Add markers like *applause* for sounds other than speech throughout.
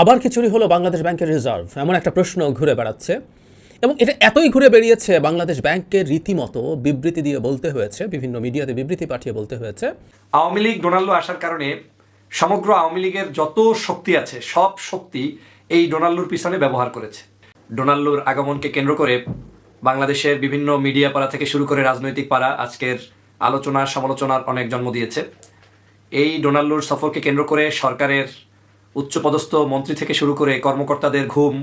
আবার চুরি হলো বাংলাদেশ ব্যাংকের রিজার্ভ? এমন একটা প্রশ্ন ঘুরে বেড়াচ্ছে। এবং এটা এতই ঘুরে বেরিয়েছে বাংলাদেশ ব্যাংকের রীতিমতো বিবৃতি দিয়ে বলতে হয়েছে, বিভিন্ন মিডিয়াতে বিবৃতি পাঠিয়ে বলতে হয়েছে। আওয়ামী লীগ ডোনাল্ডো আসার কারণে সমগ্র আওয়ামী লীগের যত শক্তি আছে, সব শক্তি এই ডোনাল্ডোর পিছনে ব্যবহার করেছে। ডোনাল্ডোর আগমনকে কেন্দ্র করে বাংলাদেশের বিভিন্ন মিডিয়া পাড়া থেকে শুরু করে রাজনৈতিক পাড়া আজকের আলোচনা সমালোচনার অনেক জন্ম দিয়েছে। এই ডোনাল্ডোর সফরকে কেন্দ্র করে সরকারের উচ্চপদস্থ মন্ত্রী থেকে শুরু করে কর্মকর্তাদের ঘুম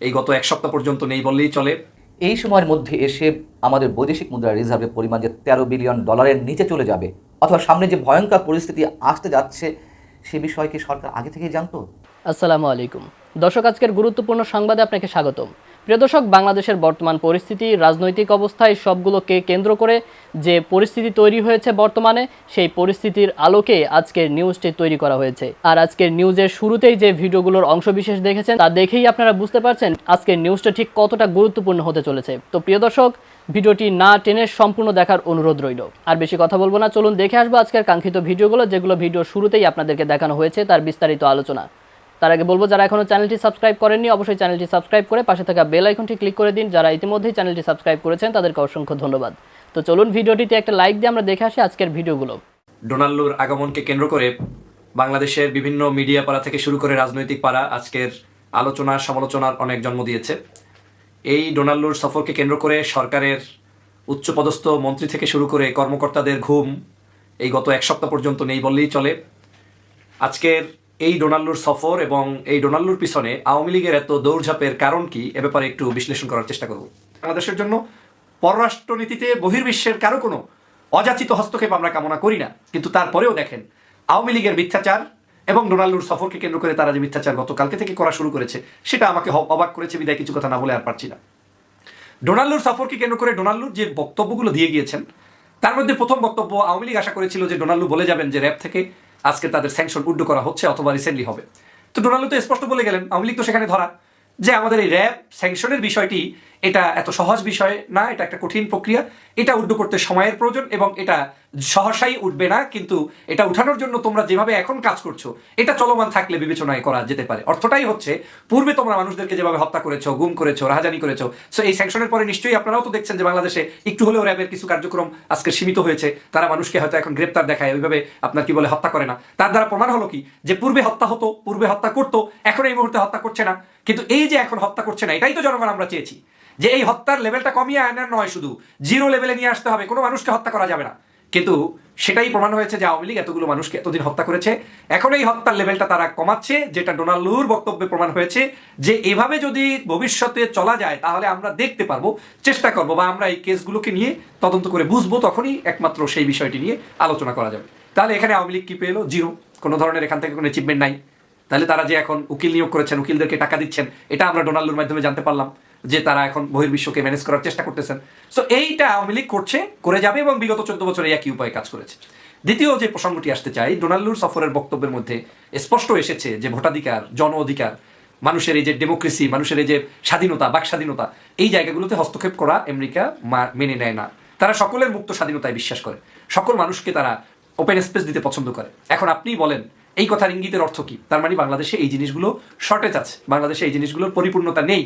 এই গত এক সপ্তাহ পর্যন্ত নেই বললেই চলে। এই সময়ের মধ্যে এসে আমাদের বৈদেশিক মুদ্রা রিজার্ভের পরিমাণ যে তেরো বিলিয়ন ডলারের নিচে চলে যাবে অথবা সামনে যে ভয়ঙ্কর পরিস্থিতি আসতে যাচ্ছে সে বিষয়ে কি সরকার আগে থেকেই জানতো? আসসালামু আলাইকুম। দর্শক আজকের গুরুত্বপূর্ণ সংবাদে আপনাকে স্বাগতম। প্রিয় দর্শক, বাংলাদেশের বর্তমান পরিস্থিতি, রাজনৈতিক অবস্থায় সবগুলোকে কেন্দ্র করে যে পরিস্থিতি তৈরি হয়েছে বর্তমানে, সেই পরিস্থিতির আলোকে আজকের নিউজটি তৈরি করা হয়েছে। আর আজকের নিউজের শুরুতেই যে ভিডিওগুলোর অংশবিশেষ দেখেছেন, তা দেখেই আপনারা বুঝতে পারছেন আজকের নিউজটা ঠিক কতটা গুরুত্বপূর্ণ হতে চলেছে। তো প্রিয় দর্শক, ভিডিওটি না টেনে সম্পূর্ণ দেখার অনুরোধ রইল। আর বেশি কথা বলব না, চলুন দেখে আসব আজকের কাঙ্ক্ষিত ভিডিওগুলো, যেগুলো ভিডিও শুরুতেই আপনাদেরকে দেখানো হয়েছে, তার বিস্তারিত আলোচনা। তার আগে বলব, যারা এখনও চ্যানেলটি সাবস্ক্রাইব করেননি, অবশ্যই চ্যানেলটি সাবস্ক্রাইব করে পাশে থাকা বেল আইকনটি ক্লিক করে দিন। যারা ইতিমধ্যেই চ্যানেলটি সাবস্ক্রাইব করেছেন, তাদেরকে অসংখ্য ধন্যবাদ। তো চলুন ভিডিওটিতে একটা লাইক দিয়ে আমরা দেখে আসি আজকের ভিডিওগুলো। ডোনাল্ডোর আগমনকে কেন্দ্র করে বাংলাদেশের বিভিন্ন মিডিয়া পাড়া থেকে শুরু করে রাজনৈতিক পাড়া আজকের আলোচনা, সমালোচনার অনেক জন্ম দিয়েছে। এই ডোনাল্ডোর সফরকে কেন্দ্র করে সরকারের উচ্চপদস্থ মন্ত্রী থেকে শুরু করে কর্মকর্তাদের ঘুম এই গত এক সপ্তাহ পর্যন্ত নেই বললেই চলে। আজকের এই ডোনাল্ডোর সফর এবং এই ডোনাল্ডোর পিছনে আওয়ামী লীগের এত দৌড়ঝাঁপের কারণ কি এ ব্যাপারে একটু বিশ্লেষণ করার চেষ্টা করব। বাংলাদেশের জন্য পররাষ্ট্রনীতিতে বহির্বিশ্বের কারও কোনো অযাচিত হস্তক্ষেপ আমরা কামনা করি না। কিন্তু তারপরেও দেখেন, আওয়ামী লীগের মিথ্যাচার এবং ডোনাল্ডোর সফরকে কেন্দ্র করে তারা যে মিথ্যাচার গতকালকে থেকে করা শুরু করেছে, সেটা আমাকে অবাক করেছে, বিদায় কিছু কথা না বলে আর পারছি না। ডোনাল্ডোর সফরকে কেন্দ্র করে ডোনাল্ডোর যে বক্তব্যগুলো দিয়ে গিয়েছেন, তার মধ্যে প্রথম বক্তব্য আওয়ামী লীগ আশা করেছিল যে ডোনাল্ডো বলে যাবেন যে র্যাব থেকে আজকে তাদের স্যাংশন উড্ড করা হচ্ছে অথবা রিসেন্টলি হবে। তো ডোনাল্ড তো স্পষ্ট বলে গেলেন, আওয়ামী লীগ তো সেখানে ধরা। যে আমাদের এই র্যাব স্যাংশনের বিষয়টি এটা এত সহজ বিষয় না, এটা একটা কঠিন প্রক্রিয়া। এটা উড্ড করতে সময়ের প্রয়োজন এবং এটা সহসাই উঠবে না, কিন্তু এটা উঠানোর জন্য তোমরা যেভাবে এখন কাজ করছ, এটা চলমান থাকলে বিবেচনায় করা যেতে পারে। অর্থটাই হচ্ছে, পূর্বে তোমরা মানুষদেরকে যেভাবে হত্যা করেছ, গুম করেছ, রাহাজানি করেছ সো এই স্যাংশনের পরে নিশ্চয়ই আপনারাও তো দেখছেন যে বাংলাদেশে একটু হলেও র্যাবের কিছু কার্যক্রম আজকে সীমিত হয়েছে। তারা মানুষকে হয়তো এখন গ্রেপ্তার দেখায়, ওইভাবে আপনার কি বলে হত্যা করে না। তার দ্বারা প্রমাণ হলো কি? যে পূর্বে হত্যা হতো, পূর্বে হত্যা করতো, এখন এই মুহূর্তে হত্যা করছে না। কিন্তু এই যে এখন হত্যা করছে না, এটাই তো জনগণ আমরা চেয়েছি। যে এই হত্যার লেভেলটা কমিয়ে আনার নয় শুধু জিরো লেভেলে নিয়ে আসতে হবে, কোনো মানুষকে হত্যা করা যাবে না। কিন্তু সেটাই প্রমাণ হয়েছে যে আওয়ামী লীগ এতগুলো মানুষকে এতদিন হত্যা করেছে। এখন এই হত্যার লেভেলটা তারা কমাচ্ছে, যেটা ডোনাল্ডুর বক্তব্যে প্রমাণ হয়েছে, যে এভাবে যদি ভবিষ্যতে চলা যায়, তাহলে আমরা দেখতে পারব, চেষ্টা করব বা আমরা এই কেসগুলোকে নিয়ে তদন্ত করে বুঝব তখনই একমাত্র সেই বিষয়টি নিয়ে আলোচনা করা যাবে। তাহলে এখানে আওয়ামী লীগ কি পেল? জিরো কোনো ধরনের এখান থেকে কোনো অ্যাচিভমেন্ট নাই। তাহলে তারা যে এখন উকিল নিয়োগ করেছেন, উকিলদেরকে টাকা দিচ্ছেন, এটা আমরা ডোনাল্ডোর মাধ্যমে জানতে পারলাম। যে তারা এখন বহির্বিশ্বকে ম্যানেজ করার চেষ্টা করতেছেন। সো এইটা আওয়ামী লীগ করছে, করে যাবে এবং বিগত চোদ্দ বছরে একই উপায়ে কাজ করেছে। দ্বিতীয় যে প্রসঙ্গটি আসতে চাই, ডোনাল্ডোর সফরের বক্তব্যের মধ্যে স্পষ্ট এসেছে যে ভোটাধিকার জন অধিকার মানুষের এই যে ডেমোক্রেসি, মানুষের এই যে স্বাধীনতা, বাক স্বাধীনতা, এই জায়গাগুলোতে হস্তক্ষেপ করা আমেরিকা মেনে নেয় না। তারা সকলের মুক্ত স্বাধীনতায় বিশ্বাস করে। সকল মানুষকে তারা ওপেন স্পেস দিতে পছন্দ করে। এখন আপনিই বলেন, এই কথার ইঙ্গিতের অর্থ কি? তার মানে বাংলাদেশে এই জিনিসগুলো শর্টেজ আছে। বাংলাদেশে এই জিনিসগুলোর পরিপূর্ণতা নেই।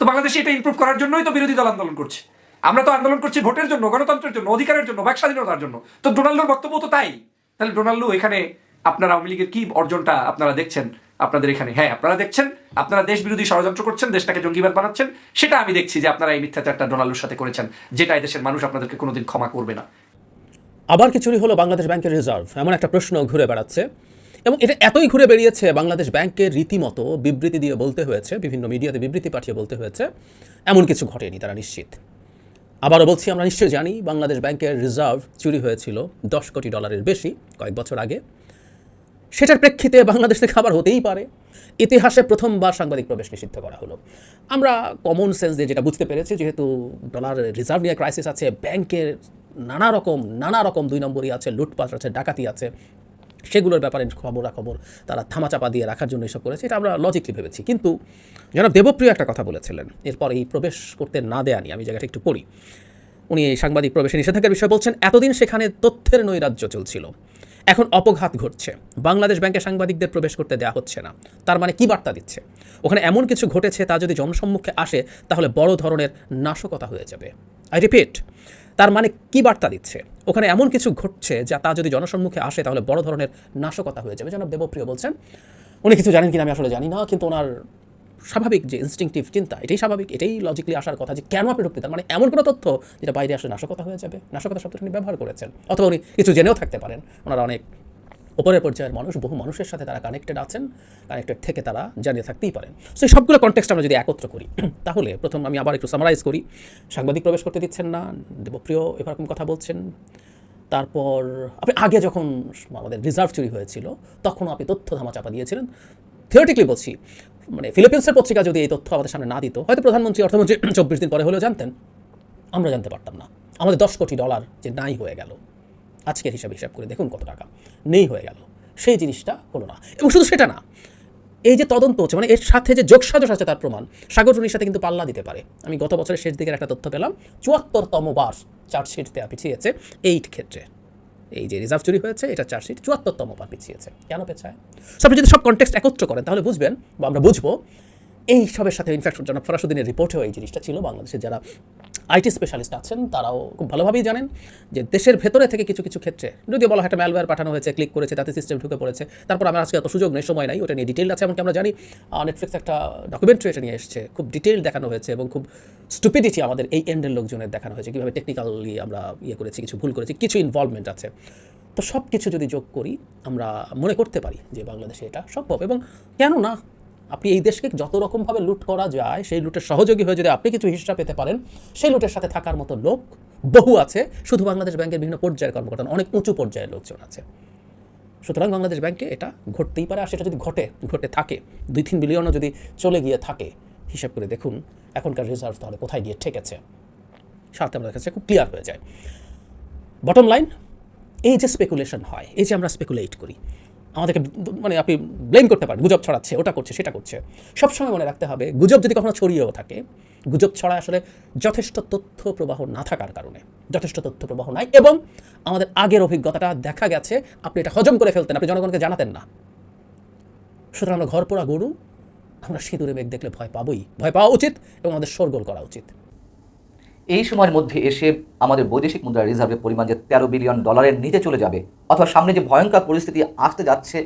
তো বাংলাদেশে এটা ইমপ্রুভ করার জন্যই তো বিরোধী দল আন্দোলন করছে। আমরা তো আন্দোলন করছি ভোটের জন্য, গণতন্ত্রের জন্য, অধিকারের জন্য বাক স্বাধীনতার জন্য। তো ডোনাল্ডোর বক্তব্য তো তাই। তাহলে ডোনাল্ডো এখানে আপনার আওয়ামী লীগের কি অর্জনটা আপনারা দেখছেন? আপনাদের এখানে হ্যাঁ আপনারা দেখছেন। আপনারা দেশ বিরোধী ষড়যন্ত্র করছেন, দেশটাকে জঙ্গিবাদ বানাচ্ছেন। সেটা আমি দেখছি যে আপনারা এই মিথ্যাচারটা ডোনাল্ডোর সাথে করেছেন, যেটা এই দেশের মানুষ আপনাদেরকে কোনোদিন ক্ষমা করবে না। আবার কি চুরি হলো বাংলাদেশ ব্যাংকের রিজার্ভ? এমন একটা প্রশ্ন ঘুরে বেড়াচ্ছে। এবং এটা এতই ঘুরে বেরিয়েছে বাংলাদেশ ব্যাংকের রীতিমতো বিবৃতি দিয়ে বলতে হয়েছে, বিভিন্ন মিডিয়াতে বিবৃতি পাঠিয়ে বলতে হয়েছে, এমন কিছু ঘটেনি তারা নিশ্চিত। আবারও বলছি, আমরা নিশ্চয়ই জানি বাংলাদেশ ব্যাংকের রিজার্ভ চুরি হয়েছিল দশ কোটি ডলারের বেশি কয়েক বছর আগে। সেটার প্রেক্ষিতে বাংলাদেশ থেকে আবার হতেই পারে। ইতিহাসে প্রথমবার সাংবাদিক প্রবেশ নিষিদ্ধ করা হলো। আমরা কমন সেন্স দিয়ে যেটা বুঝতে পেরেছি, যেহেতু ডলার রিজার্ভ নিয়ে ক্রাইসিস আছে, ব্যাংকের নানা রকম নানা রকম দুই নম্বরই আছে, লুটপাট আছে, ডাকাতি আছে সেগুলোর ব্যাপারে খবরাখবর তারা থামাচাপা দিয়ে রাখার জন্য এসব করেছে, এটা আমরা লজিকলি ভেবেছি। কিন্তু জনাব দেবপ্রিয় একটা কথা বলেছিলেন, এরপর এই প্রবেশ করতে না দেয়া নিয়ে, আমি জায়গাটা একটু পড়ি। উনি এই সাংবাদিক প্রবেশে নিষেধাজ্ঞার বিষয়ে বলছেন, এতদিন সেখানে তথ্যের নৈরাজ্য চলছিল। এখন অপঘাত ঘটছে। বাংলাদেশ ব্যাংকে সাংবাদিকদের প্রবেশ করতে দেওয়া হচ্ছে না। তার মানে কি বার্তা দিচ্ছে? ওখানে এমন কিছু ঘটেছে, তা যদি জনসম্মুখে আসে, তাহলে বড় ধরনের নাশকতা হয়ে যাবে। আই রিপিট তার মানে কি বার্তা দিচ্ছে? ওখানে এমন কিছু ঘটছে যা তা যদি জনসম্মুখে আসে, তাহলে বড় ধরনের নাশকতা হয়ে যাবে। জনাব দেবপ্রিয় বলছেন, উনি কিছু জানেন কিনা আমি আসলে জানি না, কিন্তু ওনার স্বাভাবিক যে ইনস্টিংটিভ চিন্তা, এটাই স্বাভাবিক, এটাই লজিকলি আসার কথা যে কেন আপনি ঢুকতে মানে এমন কোনো তথ্য যেটা বাইরে আসলে নাশকতা হয়ে যাবে? নাশকতা শব্দটা উনি ব্যবহার করেছেন। অথবা উনি কিছু জেনেও থাকতে পারেন। ওনারা অনেক ওপরের পর্যায়ের মানুষ, বহু মানুষের সাথে তারা কানেক্টেড আছেন কানেক্টেড থেকে তারা জানিয়ে থাকতেই পারেন। সো এই সবগুলো কনটেক্সট আমরা যদি একত্র করি, *clears throat* তাহলে প্রথম আমি আবার একটু সামারাইজ করি। সাংবাদিক প্রবেশ করতে দিচ্ছেন না, দেবপ্রিয় এরকম কথা বলছেন। তারপর আপনি আগে যখন আমাদের রিজার্ভ চুরি হয়েছিল তখনও আপনি তথ্য ধামাচাপা দিয়েছিলেন। থিওরিটিক্যালি বলছি মানে ফিলিপিন্সের পত্রিকা যদি এই তথ্য আমাদের সামনে না দিত, হয়তো প্রধানমন্ত্রী, অর্থমন্ত্রী চব্বিশ দিন পরে হলেও জানতেন। আমরা জানতে পারতাম না। আমাদের দশ কোটি ডলার যে নাই হয়ে গেল। আজকের হিসাবে হিসাব করে দেখুন কত টাকা। নেই হয়ে গেল। সেই জিনিসটা হলো না। এবং শুধু সেটা না, এই যে তদন্ত হচ্ছে মানে এর সাথে যে যোগসাজশ আছে তার প্রমাণ সাগরটনির সাথে কিন্তু পাল্লা দিতে পারে। আমি গত বছরের শেষ দিকের একটা তথ্য পেলাম, চুয়াত্তরতম বার চার্জশিট দেওয়া পিছিয়েছে এইট ক্ষেত্রে। এই যে রিজার্ভ চুরি হয়েছে, এটা চার্জশিট চুয়াত্তরতম বার পিছিয়েছে। কেন পেছায়? সব যদি সব কন্টেক্সট একত্র করেন, তাহলে বুঝবেন, বা আমরা বুঝব এই সবের সাথে ইনফ্যাক্ট জনাব ফরাসুদ্দিনের রিপোর্টেও এই জিনিসটা ছিল। বাংলাদেশের যারা আইটি স্পেশালিস্ট আছেন, তারাও খুব ভালোভাবেই জানেন যে দেশের ভেতরে থেকে কিছু কিছু ক্ষেত্রে, যদিও বলা হয় একটা ম্যালওয়্যার পাঠানো হয়েছে ক্লিক করেছে, তাতে সিস্টেম ঢুকে পড়েছে, তারপর আমার আজকে এত সুযোগ নেই, সময় নাই, ওটা নিয়ে ডিটেল আছে এমনকি আমরা জানি। নেটফ্লিক্স একটা ডকুমেন্টারি এটা নিয়ে এসেছে, খুব ডিটেল দেখানো হয়েছে এবং খুব স্টুপিডিটি আমাদের এই এন্ডের লোকজনের দেখানো হয়েছে, কীভাবে টেকনিক্যালি আমরা ইয়ে করেছি, কিছু ভুল করেছি, কিছু ইনভলভমেন্ট আছে। তো সব কিছু যদি যোগ করি, আমরা মনে করতে পারি যে বাংলাদেশে এটা সম্ভব এবং কেন না আপনি এই দেশকে যত রকমভাবে লুট করা যায়, সেই লুটের সহযোগী হয়ে যদি আপনি কিছু হিসাব পেতে পারেন, সেই লুটের সাথে থাকার মতো লোক বহু আছে। শুধু বাংলাদেশ ব্যাংকের বিভিন্ন পর্যায়ের কর্মকর্তা, অনেক উঁচু পর্যায়ের লোকজন আছে। সুতরাং বাংলাদেশ ব্যাংকে এটা ঘটতেই পারে, আর সেটা যদি ঘটে ঘটে থাকে, দুই তিন বিলিয়নও যদি চলে গিয়ে থাকে, হিসাব করে দেখুন, এখনকার রিজার্ভ তাহলে কোথায় গিয়ে ঠেকেছে। সাথে আমাদের কাছে খুব ক্লিয়ার হয়ে যায়। বটম লাইন এই যে স্পেকুলেশন হয়, এই যে আমরা স্পেকুলেট করি আমাদেরকে মানে আপনি ব্লেম করতে পারেন, গুজব ছড়াচ্ছে, ওটা করছে, সেটা করছে। সবসময় মনে রাখতে হবে, গুজব যদি কখনো ছড়িয়েও থাকে, গুজব ছড়ায় আসলে যথেষ্ট তথ্য প্রবাহ না থাকার কারণে, যথেষ্ট তথ্য প্রবাহ নাই এবং আমাদের আগের অভিজ্ঞতাটা দেখা গেছে, আপনি এটা হজম করে ফেলতেন, আপনি জনগণকে জানাতেন না। সুতরাং আমরা ঘর পোড়া গরু, আমরা সিঁদুরে মেঘ দেখলে ভয় পাবই, ভয় পাওয়া উচিত এবং আমাদের শোরগোল করা উচিত। এই সময়ের মধ্যে এসে আমাদের বৈদেশিক মুদ্রা রিজার্ভের পরিমাণ যে তেরো বিলিয়ন ডলারের নিচে চলে যাবে, অথবা সামনে যে ভয়ঙ্কর পরিস্থিতি আসতে যাচ্ছে,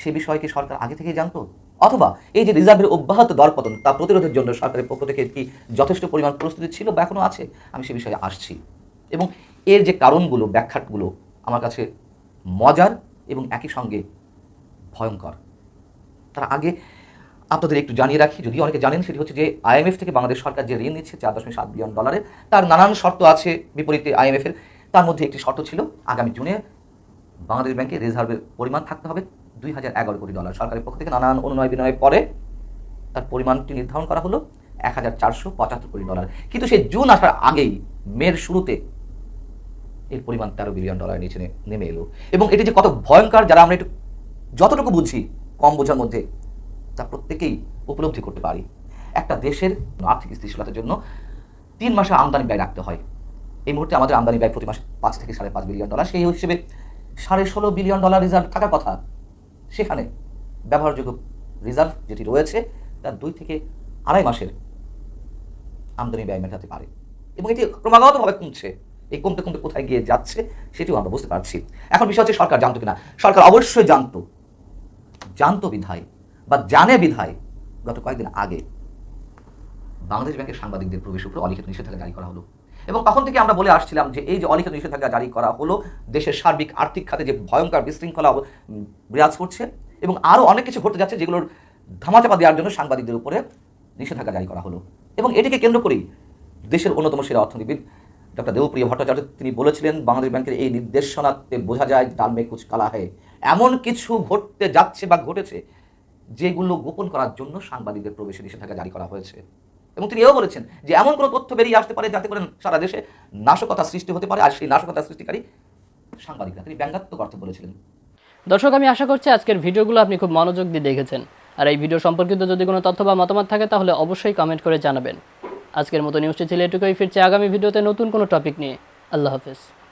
সে বিষয়ে কি সরকার আগে থেকেই জানতো? অথবা এই যে রিজার্ভের অব্যাহত দরপতন, তা প্রতিরোধের জন্য সরকারের পক্ষ থেকে কি যথেষ্ট পরিমাণ প্রস্তুতি ছিল বা এখনও আছে? আমি সে বিষয়ে আসছি। এবং এর যে কারণগুলো, ব্যাখ্যাগুলো আমার কাছে মজার এবং একই সঙ্গে ভয়ঙ্কর। তার আগে আপনাদের একটু জানিয়ে রাখি, যদি অনেকে জানেন, সেটি হচ্ছে যে আইএমএফ থেকে বাংলাদেশ সরকার যে ঋণ নিচ্ছে, চার দশমিক সাত বিলিয়ন ডলারের, তার নানান শর্ত আছে বিপরীতে আইএমএফের তার মধ্যে একটি শর্ত ছিল, আগামী জুনে বাংলাদেশ ব্যাংকে রিজার্ভের পরিমাণ থাকতে হবে দুই হাজার এগারো কোটি ডলার। সরকারের পক্ষ থেকে নানান অনুনয় বিনয়ের পরে তার পরিমাণটি নির্ধারণ করা হলো এক হাজার চারশো পঁচাত্তর কোটি ডলার। কিন্তু সেই জুন আসার আগেই, মের শুরুতে এর পরিমাণ তেরো বিলিয়ন ডলার নিচে নেমে এলো। এবং এটি যে কত ভয়ঙ্কর, যারা আমরা একটু যতটুকু বুঝি কম বোঝার মধ্যে তা প্রত্যেকেই উপলব্ধি করতে পারি। একটা দেশের আর্থিক স্থিতিশীলতার জন্য তিন মাসে আমদানি ব্যয় রাখতে হয়। এই মুহূর্তে আমাদের আমদানি ব্যয় প্রতি মাসে পাঁচ থেকে সাড়ে পাঁচ বিলিয়ন ডলার। সেই হিসেবে সাড়ে ষোলো বিলিয়ন ডলার রিজার্ভ থাকার কথা সেখানে ব্যবহারযোগ্য রিজার্ভ যেটি রয়েছে তার দুই থেকে আড়াই মাসের আমদানি ব্যয় মেটাতে পারে। এবং এটি ক্রমাগতভাবে কমছে। এই কমতে কমতে কোথায় গিয়ে যাচ্ছে সেটিও আমরা বুঝতে পারছি। এখন বিষয় হচ্ছে সরকার জানতো কিনা? সরকার অবশ্যই জানতো। জানতো বিধায় বা জানে বিধায় গত কয়েকদিন আগে বাংলাদেশ ব্যাংকের সাংবাদিকদের প্রবেশের উপর অলিখিত নিষেধাজ্ঞা জারি করা হলো। এবং তখন থেকে আমরা বলে আসছিলাম যে এই যে অলিখিত নিষেধাজ্ঞা জারি করা হলো, দেশের সার্বিক আর্থিক খাতে যে ভয়ঙ্কর বিশৃঙ্খলা বিরাজ করছে এবং আরও অনেক কিছু ঘটতে যাচ্ছে যেগুলোর ধামাচাপা দেওয়ার জন্য সাংবাদিকদের উপরে নিষেধাজ্ঞা জারি করা হলো। এবং এটিকে কেন্দ্র করেই দেশের অন্যতম সেরা অর্থনীতিবিদ ডক্টর দেবপ্রিয় ভট্টাচার্য তিনি বলেছিলেন, বাংলাদেশ ব্যাংকের এই নির্দেশনাতে বোঝা যায় ডাল মে কুচ কালা হয় এমন কিছু ঘটতে যাচ্ছে বা ঘটেছে যেগুলো গোপন করার জন্য সাংবাদিকদের প্রবেশে নিষেধাজ্ঞা জারি করা হয়েছে। এবং তিনি এও বলেছেন যে এমন কোনো তথ্য বেরিয়ে আসতে পারে যাতে করে সারা দেশে নাশকতা সৃষ্টি হতে পারে, আর সেই নাশকতা সৃষ্টিকারী সাংবাদিকরা। তিনি ব্যঙ্গাত্মক অর্থে বলেছিলেন। দর্শক, আমি আশা করছি আজকের ভিডিওগুলো আপনি খুব মনোযোগ দিয়ে দেখেছেন। আর এই ভিডিও সম্পর্কিত যদি কোনো তথ্য বা মতামত থাকে, তাহলে অবশ্যই কমেন্ট করে জানাবেন। আজকের মতো নিউজটি ছিল এটুকুই। ফিরছে আগামী ভিডিওতে নতুন কোনো টপিক নিয়ে। আল্লাহ হাফেজ।